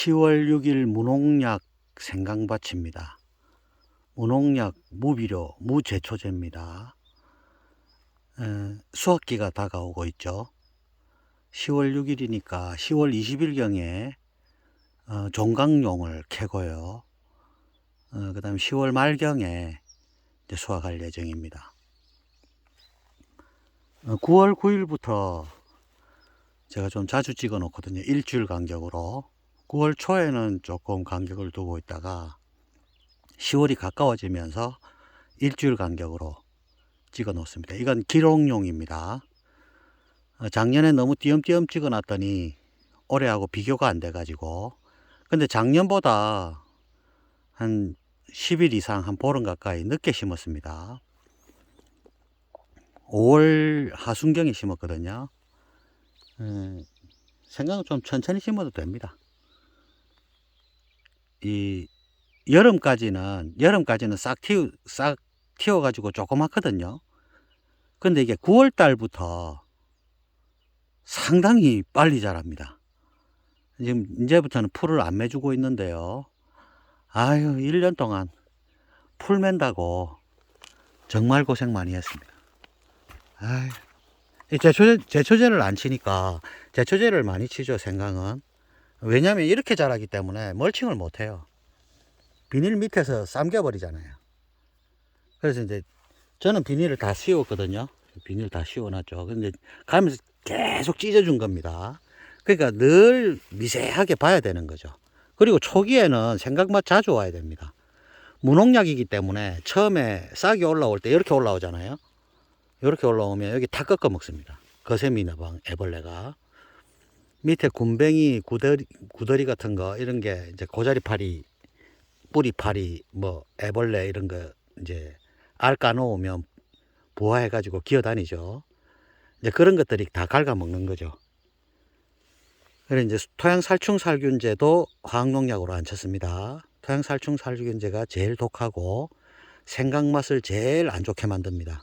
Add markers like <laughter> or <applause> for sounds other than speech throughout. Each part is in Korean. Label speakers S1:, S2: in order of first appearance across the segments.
S1: 10월 6일 무농약 생강밭입니다. 무농약, 무비료, 무제초제입니다. 에, 수확기가 다가오고 있죠. 10월 6일이니까 10월 20일경에 어, 종강용을 캐고요. 어, 그 다음 10월 말경에 수확할 예정입니다. 어, 9월 9일부터 제가 좀 자주 찍어 놓거든요. 일주일 간격으로. 9월 초에는 조금 간격을 두고 있다가 10월이 가까워지면서 일주일 간격으로 찍어 놓습니다. 이건 기록용입니다. 어, 작년에 너무 띄엄띄엄 찍어 놨더니 올해하고 비교가 안 돼 가지고 근데 작년보다 한 10일 이상 한 보름 가까이 늦게 심었습니다. 5월 하순경에 심었거든요. 음, 생각은 좀 천천히 심어도 됩니다. 이 여름까지는 여름까지는 싹 튀우 싹 튀어 가지고 조그맣거든요. 근데 이게 9월 달부터 상당히 빨리 자랍니다. 지금 이제부터는 풀을 안 매주고 있는데요. 아유, 1년 동안 풀 맨다고 정말 고생 많이 했습니다. 아유. 이 제초제, 제초제를 안 치니까 제초제를 많이 치죠, 생강은. 왜냐면 이렇게 자라기 때문에 멀칭을 못 해요. 비닐 밑에서 삼겨버리잖아요. 그래서 이제 저는 비닐을 다 씌웠거든요. 비닐 다 씌워놨죠. 근데 가면서 계속 찢어준 겁니다. 그러니까 늘 미세하게 봐야 되는 거죠. 그리고 초기에는 생각맛 자주 와야 됩니다. 무농약이기 때문에 처음에 싹이 올라올 때 이렇게 올라오잖아요. 이렇게 올라오면 여기 다 꺾어 먹습니다. 거세미나방 애벌레가 밑에 군뱅이 구더리 구더리 같은 거 이런 게 이제 고자리파리 뿌리파리 뭐 애벌레 이런 거 이제 알 까놓으면 부화해가지고 기어다니죠. 이제 그런 것들이 다 갉아먹는 거죠. 그래 이제 토양 살충 살균제도 화학 농약으로 안 쳤습니다. 토양 살충 살균제가 제일 독하고 생강 맛을 제일 안 좋게 만듭니다.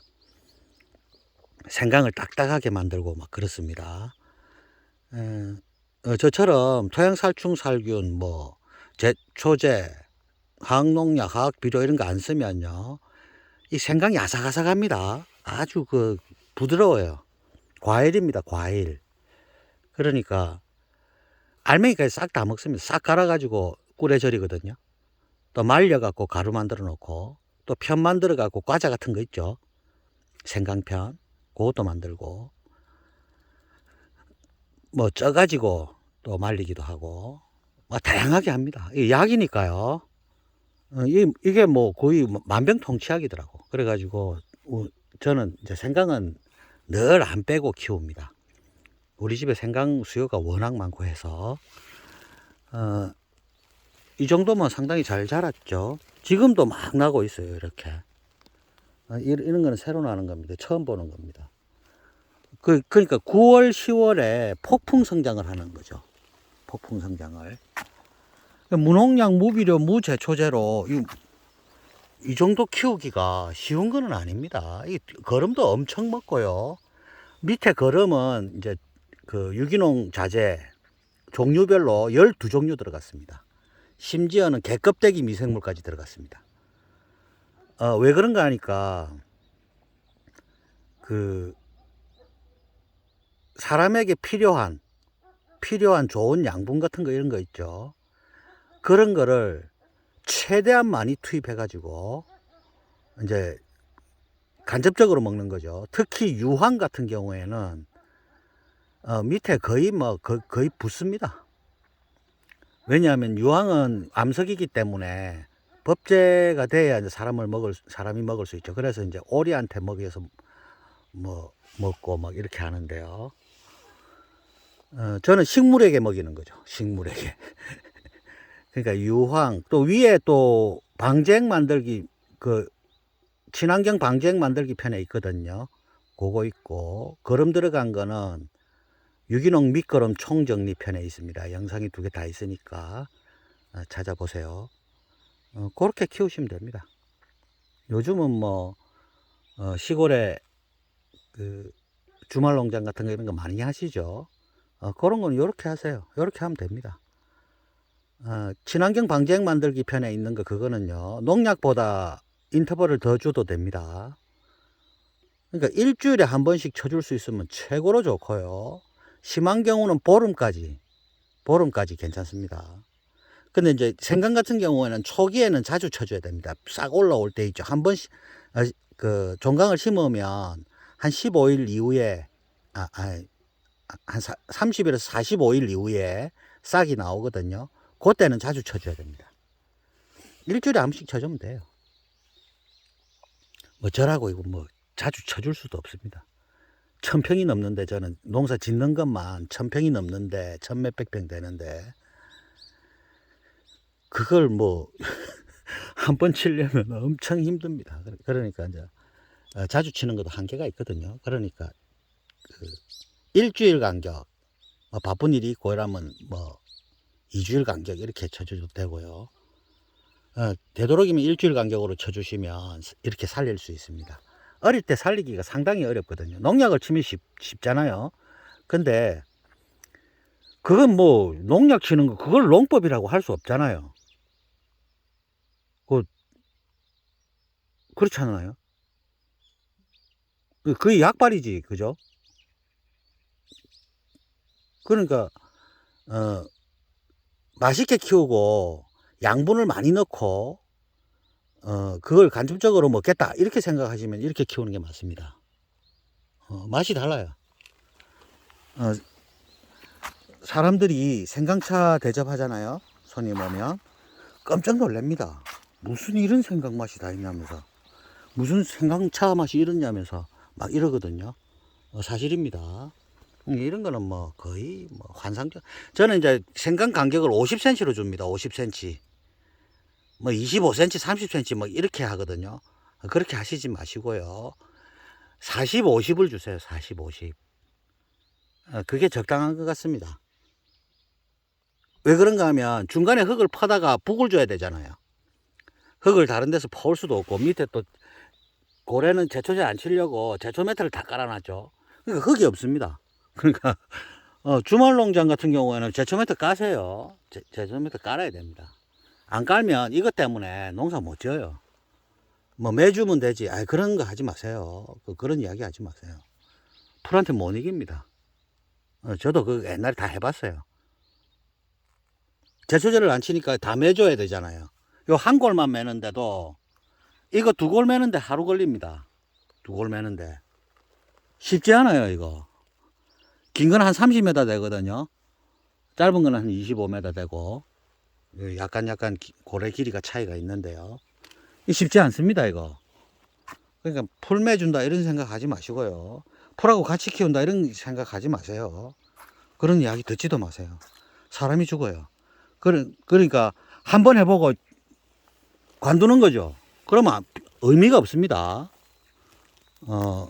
S1: 생강을 딱딱하게 만들고 막 그렇습니다. 에, 어, 저처럼 토양 살충 살균 뭐 제초제 화학농약 화학비료 이런 거 안 쓰면요 이 생강이 아삭아삭합니다. 아주 그 부드러워요. 과일입니다. 과일. 그러니까 알맹이까지 싹 다 먹습니다. 싹 갈아가지고 꿀에 절이거든요. 또 말려갖고 가루 만들어 놓고 또 편 만들어 갖고 과자 같은 거 있죠. 생강편. 그것도 만들고 뭐 쪄가지고 또 말리기도 하고 뭐 다양하게 합니다. 약이니까요. 어, 이- 이게 뭐 거의 만병통치약이더라고. 그래가지고 어, 저는 이제 생강은 늘 안 빼고 키웁니다. 우리 집에 생강 수요가 워낙 많고 해서 어, 이 정도면 상당히 잘 자랐죠. 지금도 막 나고 있어요. 이렇게 어, 이- 이런 거는 새로 나는 겁니다. 처음 보는 겁니다. 그, 그러니까 9월, 10월에 폭풍 성장을 하는 거죠. 폭풍 성장을. 무농약, 무비료, 무제초제로 이, 이 정도 키우기가 쉬운 거는 아닙니다. 이 거름도 엄청 먹고요. 밑에 거름은 이제 그 유기농 자재 종류별로 12종류 들어갔습니다. 심지어는 개껍데기 미생물까지 들어갔습니다. 어, 왜 그런가 하니까 그 사람에게 필요한 필요한 좋은 양분 같은 거 이런 거 있죠. 그런 거를 최대한 많이 투입해 가지고 이제 간접적으로 먹는 거죠. 특히 유황 같은 경우에는 어, 밑에 거의 뭐 거, 거의 붙습니다. 왜냐하면 유황은 암석이기 때문에 법제가 돼야 이제 사람을 먹을 사람이 먹을 수 있죠. 그래서 이제 오리한테 먹여서 뭐 먹고 막 이렇게 하는데요. 어, 저는 식물에게 먹이는 거죠. 식물에게. <laughs> 그러니까 유황 또 위에 또 방쟁 만들기 그 친환경 방쟁 만들기 편에 있거든요. 그거 있고 거름 들어간 거는 유기농 밑거름 총정리 편에 있습니다. 영상이 두 개 다 있으니까 어, 찾아보세요. 어, 그렇게 키우시면 됩니다. 요즘은 뭐 어, 시골에 그 주말 농장 같은 거 이런 거 많이 하시죠. 어, 그런 거는 이렇게 하세요. 이렇게 하면 됩니다. 어, 친환경 방지액 만들기 편에 있는 거 그거는요 농약보다 인터벌을 더 줘도 됩니다. 그러니까 일주일에 한 번씩 쳐줄 수 있으면 최고로 좋고요. 심한 경우는 보름까지 보름까지 괜찮습니다. 근데 이제 생강 같은 경우에는 초기에는 자주 쳐줘야 됩니다. 싹 올라올 때 있죠. 한 번씩 어, 그 종강을 심으면 한 15일 이후에 아, 아, 한 사, 30일에서 45일 이후에 싹이 나오거든요. 그때는 자주 쳐줘야 됩니다. 일주일에 한 번씩 쳐주면 돼요. 뭐 저라고 이거 뭐 자주 쳐줄 수도 없습니다. 천 평이 넘는데 저는 농사 짓는 것만 천 평이 넘는데 천 몇백 평 되는데 그걸 뭐 <laughs> 한 번 치려면 엄청 힘듭니다. 그러- 그러니까 이제 어, 자주 치는 것도 한계가 있거든요. 그러니까 그 일주일 간격 뭐 바쁜 일이 이러면 뭐 2주일 간격 이렇게 쳐줘도 되고요. 어, 되도록이면 일주일 간격으로 쳐주시면 이렇게 살릴 수 있습니다. 어릴 때 살리기가 상당히 어렵거든요. 농약을 치면 쉽, 쉽잖아요. 근데 그건 뭐 농약 치는 거 그걸 농법이라고 할 수 없잖아요. 그 그렇지 않나요? 그 그게 약발이지, 그죠? 그러니까 어 맛있게 키우고 양분을 많이 넣고 어 그걸 간접적으로 먹겠다 이렇게 생각하시면 이렇게 키우는 게 맞습니다. 어, 맛이 달라요. 어, 사람들이 생강차 대접하잖아요. 손님 오면 깜짝 놀랍니다. 무슨 이런 생강 맛이 다 있냐면서 무슨 생강차 맛이 이러냐면서 막 이러거든요. 어, 사실입니다. 음, 이런 거는 뭐 거의 뭐 환상적. 저는 이제 생강 간격을 50cm로 줍니다. 50cm. 뭐 25cm, 30cm 뭐 이렇게 하거든요. 그렇게 하시지 마시고요. 40, 50을 주세요. 40, 50. 어, 그게 적당한 것 같습니다. 왜 그런가 하면 중간에 흙을 퍼다가 북을 줘야 되잖아요. 흙을 다른 데서 퍼올 수도 없고 밑에 또 고래는 제초제 안 치려고 제초 매트를 다 깔아놨죠. 그러니까 흙이 없습니다. 그러니까 어, 주말 농장 같은 경우에는 제초 매트 까세요. 제, 제초 매트 깔아야 됩니다. 안 깔면 이것 때문에 농사 못 지어요. 뭐 매주면 되지. 아 그런 거 하지 마세요. 그, 그런 이야기 하지 마세요. 풀한테 못 이깁니다. 어, 저도 그 옛날에 다 해봤어요. 제초제를 안 치니까 다 매줘야 되잖아요. 요 한 골만 매는데도 이거 두 골 매는데 하루 걸립니다. 두 골 매는데 쉽지 않아요 이거. 긴 건 한 30m 되거든요. 짧은 거는 한 25m 되고 요 약간 약간 기- 고래 길이가 차이가 있는데요. 이 쉽지 않습니다 이거. 그러니까 풀 매준다 이런 생각하지 마시고요. 풀하고 같이 키운다 이런 생각하지 마세요. 그런 이야기 듣지도 마세요. 사람이 죽어요. 그러, 그러니까 한 번 해보고 관두는 거죠. 그러면 의미가 없습니다. 어,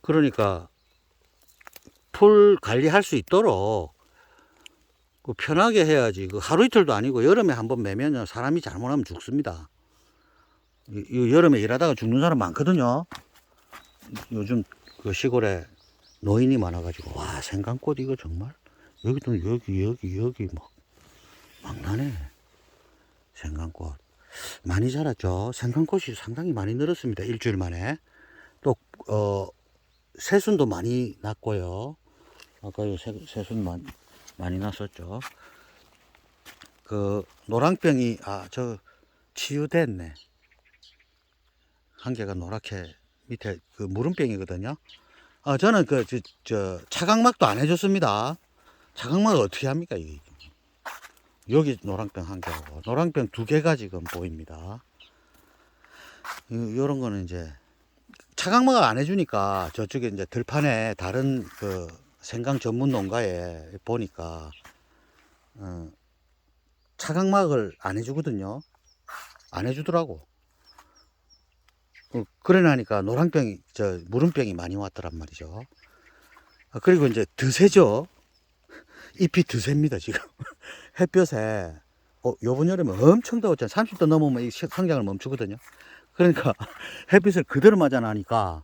S1: 그러니까 풀 관리할 수 있도록 그 편하게 해야지. 그 하루 이틀도 아니고 여름에 한 번 매면 사람이 잘못하면 죽습니다. 여름에 일하다가 죽는 사람 많거든요. 요즘 그 시골에 노인이 많아가지고 와 생강꽃 이거 정말 여기도 여기 여기 여기 막 막나네 생강꽃 많이 자랐죠. 생강꽃이 상당히 많이 늘었습니다. 일주일 만에 또 어, 새순도 많이 났고요. 아까 요 새, 새순 많이, 났었죠. 그 노랑병이 아 저 치유됐네. 한 개가 노랗게 밑에 그 무름병이거든요. 아 저는 그저 저 차각막도 안 해줬습니다. 차각막을 어떻게 합니까 이게? 여기 노랑병 한 개하고 노랑병 두 개가 지금 보입니다. 이- 요런 거는 이제 차각막을 안 해주니까 저쪽에 이제 들판에 다른 그 생강 전문 농가에 보니까 어, 차각막을 안 해주거든요. 안 해주더라고. 어, 그래 나니까 노랑병이 저 무름병이 많이 왔더란 말이죠. 아, 그리고 이제 드세죠. 잎이 드셉니다 지금. <laughs> 햇볕에 어, 요번 여름에 엄청 더웠잖아요. 30도 넘으면 이 시- 성장을 멈추거든요. 그러니까 <laughs> 햇빛을 그대로 맞아 나니까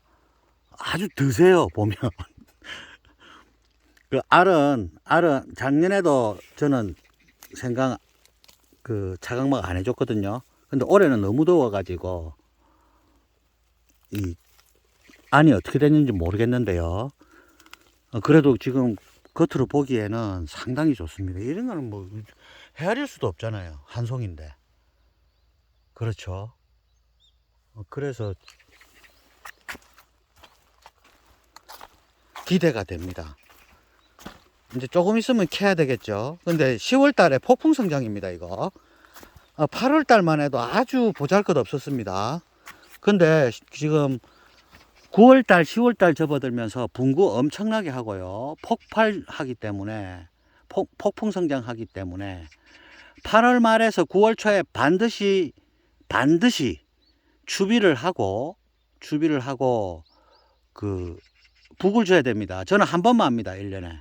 S1: 아주 드세요 보면. 그 알은 알은 작년에도 저는 생강 그 차광막 안 해줬거든요. 근데 올해는 너무 더워가지고 이 안이 어떻게 됐는지 모르겠는데요. 어, 그래도 지금 겉으로 보기에는 상당히 좋습니다. 이런 거는 뭐 헤아릴 수도 없잖아요. 한 송인데. 그렇죠. 어, 그래서 기대가 됩니다. 이제 조금 있으면 캐야 되겠죠. 근데 10월 달에 폭풍 성장입니다, 이거. 8월 달만 해도 아주 보잘 것 없었습니다. 근데 지금 9월 달, 10월 달 접어들면서 분구 엄청나게 하고요. 폭발하기 때문에, 폭, 폭풍 성장하기 때문에 8월 말에서 9월 초에 반드시, 반드시 추비를 하고, 추비를 하고, 그, 북을 줘야 됩니다. 저는 한 번만 합니다, 1년에.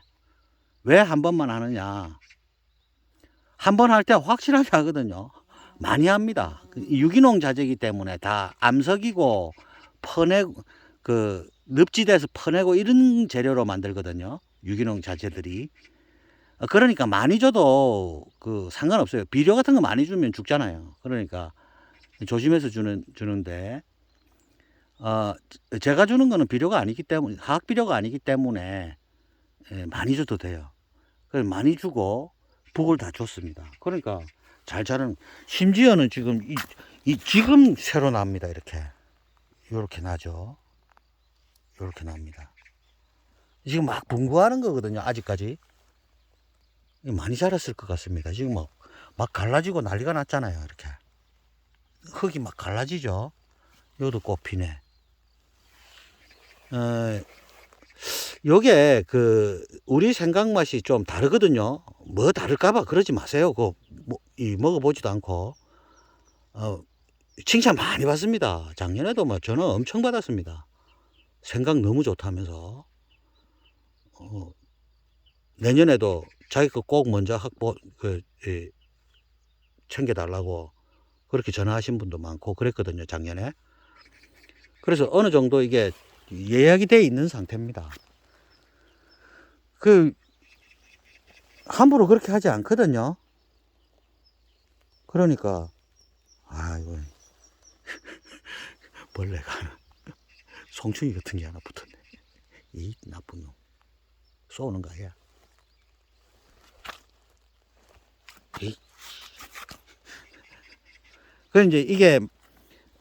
S1: 왜 한 번만 하느냐. 한 번 할 때 확실하게 하거든요. 많이 합니다. 그 유기농 자재이기 때문에 다 암석이고 퍼내고 그 늪지대에서 퍼내고 이런 재료로 만들거든요. 유기농 자재들이. 어, 그러니까 많이 줘도 그 상관없어요. 비료 같은 거 많이 주면 죽잖아요. 그러니까 조심해서 주는 주는데 어 제가 주는 거는 비료가 아니기 때문에 화학 비료가 아니기 때문에 예, 많이 줘도 돼요. 그래서 많이 주고 북을 다 줬습니다. 그러니까 잘 자는 심지어는 지금 이, 이 지금 새로 납니다. 이렇게 이렇게 나죠. 이렇게 납니다. 지금 막 분구하는 거거든요. 아직까지 많이 자랐을 것 같습니다. 지금 막, 막 갈라지고 난리가 났잖아요. 이렇게 흙이 막 갈라지죠. 요도 꽃피네. 어, 요게 그 우리 생각 맛이 좀 다르거든요. 뭐 다를까봐 그러지 마세요. 그 뭐, 이 먹어보지도 않고 어, 칭찬 많이 받습니다. 작년에도 뭐 저는 엄청 받았습니다. 생각 너무 좋다면서 어, 내년에도 자기 거 꼭 먼저 확보 그 예, 챙겨달라고 그렇게 전화하신 분도 많고 그랬거든요 작년에. 그래서 어느 정도 이게 예약이 돼 있는 상태입니다. 그 함부로 그렇게 하지 않거든요. 그러니까 아 이거 <laughs> 벌레가 송충이 같은 게 하나 붙었네. 이 나쁜 놈 쏘는 거야. 이. 그 이제 이게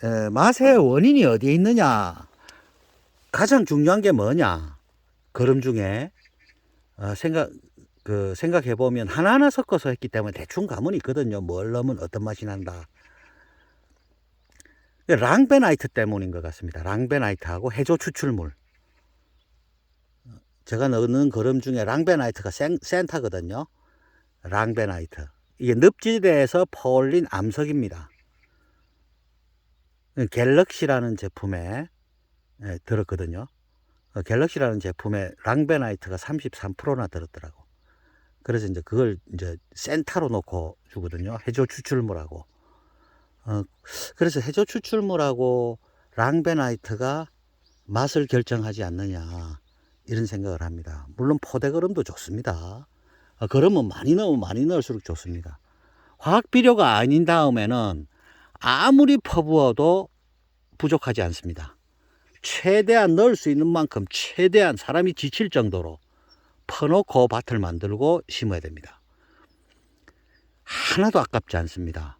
S1: 에, 맛의 원인이 어디에 있느냐? 가장 중요한 게 뭐냐? 걸음 중에 어, 생각 그 생각해 보면 하나하나 섞어서 했기 때문에 대충 감은 있거든요. 뭘 넣으면 어떤 맛이 난다. 랑베나이트 때문인 것 같습니다. 랑베나이트하고 해조 추출물. 제가 넣는 걸음 중에 랑베나이트가 센, 센터거든요. 랑베나이트. 이게 늪지대에서 퍼올린 암석입니다. 갤럭시라는 제품에 예, 들었거든요. 어, 갤럭시라는 제품에 랑베나이트가 33%나 들었더라고. 그래서 이제 그걸 이제 센터로 놓고 주거든요. 해조 추출물하고. 어, 그래서 해조 추출물하고 랑베나이트가 맛을 결정하지 않느냐. 이런 생각을 합니다. 물론 포대거름도 좋습니다. 어, 거름은 많이 넣으면 많이 넣을수록 좋습니다. 화학 비료가 아닌 다음에는 아무리 퍼부어도 부족하지 않습니다. 최대한 넣을 수 있는 만큼 최대한 사람이 지칠 정도로 퍼놓고 밭을 만들고 심어야 됩니다. 하나도 아깝지 않습니다.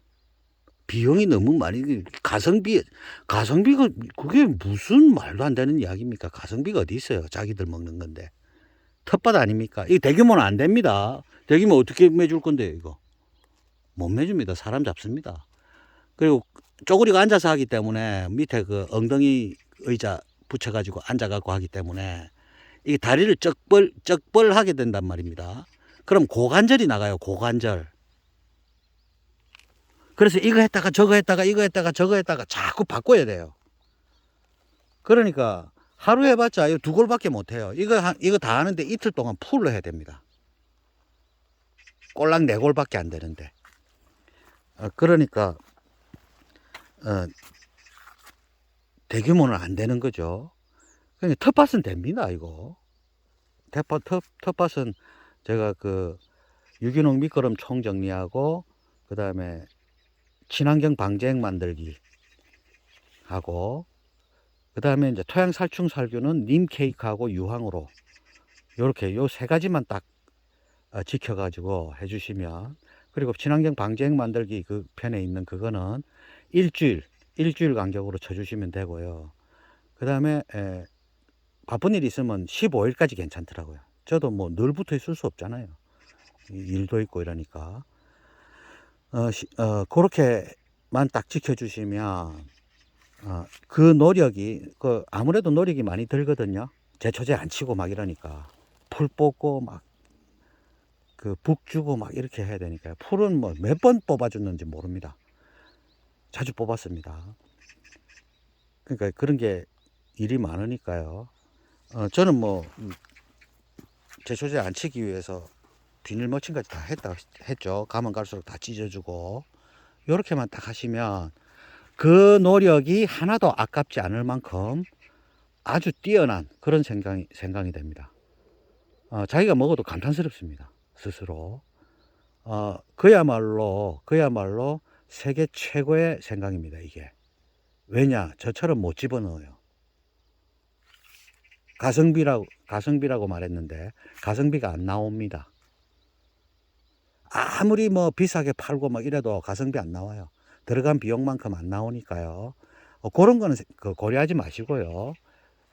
S1: 비용이 너무 많이 가성비 가성비가 그게 무슨 말도 안 되는 이야기입니까? 가성비가 어디 있어요? 자기들 먹는 건데 텃밭 아닙니까? 이 대규모는 안 됩니다. 대규모 어떻게 매줄 건데요, 이거? 못 매줍니다. 사람 잡습니다. 그리고 쪼그리고 앉아서 하기 때문에 밑에 그 엉덩이 의자 붙여가지고 앉아갖고 하기 때문에 이 다리를 쩍벌 쩍벌 하게 된단 말입니다. 그럼 고관절이 나가요. 고관절. 그래서 이거 했다가 저거 했다가 이거 했다가 저거 했다가 자꾸 바꿔야 돼요. 그러니까 하루 해봤자 두 골밖에 못 해요. 이거 한- 이거 다 하는데 이틀 동안 풀로 해야 됩니다. 꼴랑 네 골밖에 안 되는데. 어, 그러니까 어, 대규모는 안 되는 거죠. 그러니까 텃밭은 됩니다, 이거. 텃밭, 텃, 텃밭은 제가 그 유기농 밑거름 총 정리하고 그 다음에 친환경 방제액 만들기 하고 그 다음에 이제 토양 살충 살균은 님 케이크하고 유황으로 요렇게 요 세 가지만 딱 어, 지켜가지고 해주시면 그리고 친환경 방제액 만들기 그 편에 있는 그거는 일주일 일주일 간격으로 쳐주시면 되고요. 그 다음에 바쁜 일 있으면 15일까지 괜찮더라고요. 저도 뭐 늘 붙어 있을 수 없잖아요. 이 일도 있고 이러니까. 어, 시, 어, 그렇게만 딱 지켜주시면, 어, 그 노력이, 그, 아무래도 노력이 많이 들거든요. 제초제 안 치고 막 이러니까. 풀 뽑고 막, 그, 북 주고 막 이렇게 해야 되니까요. 풀은 뭐 몇 번 뽑아줬는지 모릅니다. 자주 뽑았습니다. 그러니까 그런 게 일이 많으니까요. 어, 저는 뭐, 음, 제초제 안 치기 위해서 비닐 머칭까지 다 했다 했죠. 가면 갈수록 다 찢어주고 요렇게만 딱 하시면 그 노력이 하나도 아깝지 않을 만큼 아주 뛰어난 그런 생각이 생각이 됩니다. 어, 자기가 먹어도 감탄스럽습니다. 스스로. 어, 그야말로 그야말로 세계 최고의 생각입니다. 이게 왜냐 저처럼 못 집어넣어요. 가성비라고 가성비라고 말했는데 가성비가 안 나옵니다. 아무리 뭐 비싸게 팔고 막 이래도 가성비 안 나와요. 들어간 비용만큼 안 나오니까요. 어, 그런 거는 세- 그 고려하지 마시고요.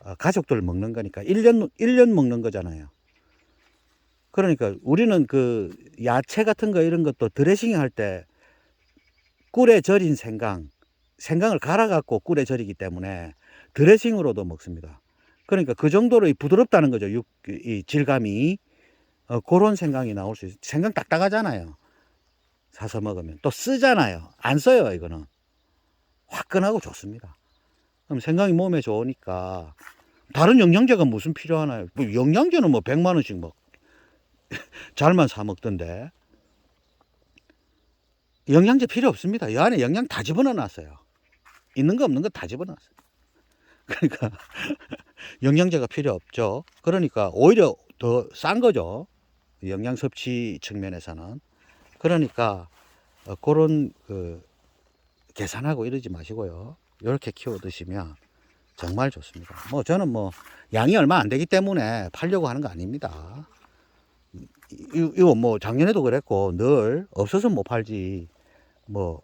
S1: 어, 가족들 먹는 거니까 1년 1년 먹는 거잖아요. 그러니까 우리는 그 야채 같은 거 이런 것도 드레싱 할 때 꿀에 절인 생강, 생강을 갈아 갖고 꿀에 절이기 때문에 드레싱으로도 먹습니다. 그러니까 그 정도로 이 부드럽다는 거죠. 육, 이 질감이. 어, 그런 생강이 나올 수 있어요. 생강 딱딱하잖아요. 사서 먹으면. 또 쓰잖아요. 안 써요, 이거는. 화끈하고 좋습니다. 그럼 생강이 몸에 좋으니까 다른 영양제가 무슨 필요하나요? 뭐 영양제는 뭐 100만 원씩 뭐 <laughs> 잘만 사 먹던데. 영양제 필요 없습니다. 이 안에 영양 다 집어넣어 놨어요. 있는 거 없는 거 다 집어넣어 놨어요. <laughs> 그러니까 <laughs> 영양제가 필요 없죠. 그러니까 오히려 더 싼 거죠. 영양 섭취 측면에서는. 그러니까 어, 그런 그 계산하고 이러지 마시고요. 이렇게 키워 드시면 정말 좋습니다. 뭐 저는 뭐 양이 얼마 안 되기 때문에 팔려고 하는 거 아닙니다. 이- 이거 뭐 작년에도 그랬고 늘 없어서 못 팔지 뭐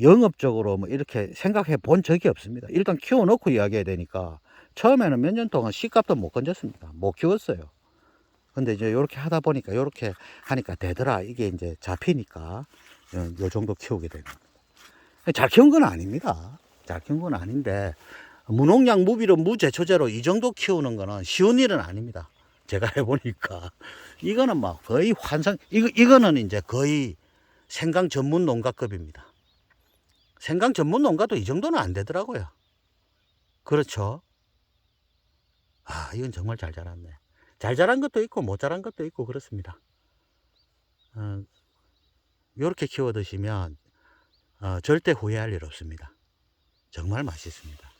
S1: 영업적으로 뭐 이렇게 생각해 본 적이 없습니다. 일단 키워놓고 이야기해야 되니까 처음에는 몇 년 동안 씨값도 못 건졌습니다. 못 키웠어요. 근데 이제 이렇게 하다 보니까 이렇게 하니까 되더라. 이게 이제 잡히니까 요, 요 정도 키우게 되는 겁니다. 잘 키운 건 아닙니다. 잘 키운 건 아닌데 무농약 무비료 무제초제로 이 정도 키우는 거는 쉬운 일은 아닙니다. 제가 해보니까 이거는 막 거의 환상 이거 이거는 이제 거의 생강 전문 농가급입니다. 생강 전문 농가도 이 정도는 안 되더라고요. 그렇죠. 아, 이건 정말 잘 자랐네. 잘 자란 것도 있고 못 자란 것도 있고 그렇습니다. 어, 이렇게 키워 드시면 어, 절대 후회할 일 없습니다. 정말 맛있습니다.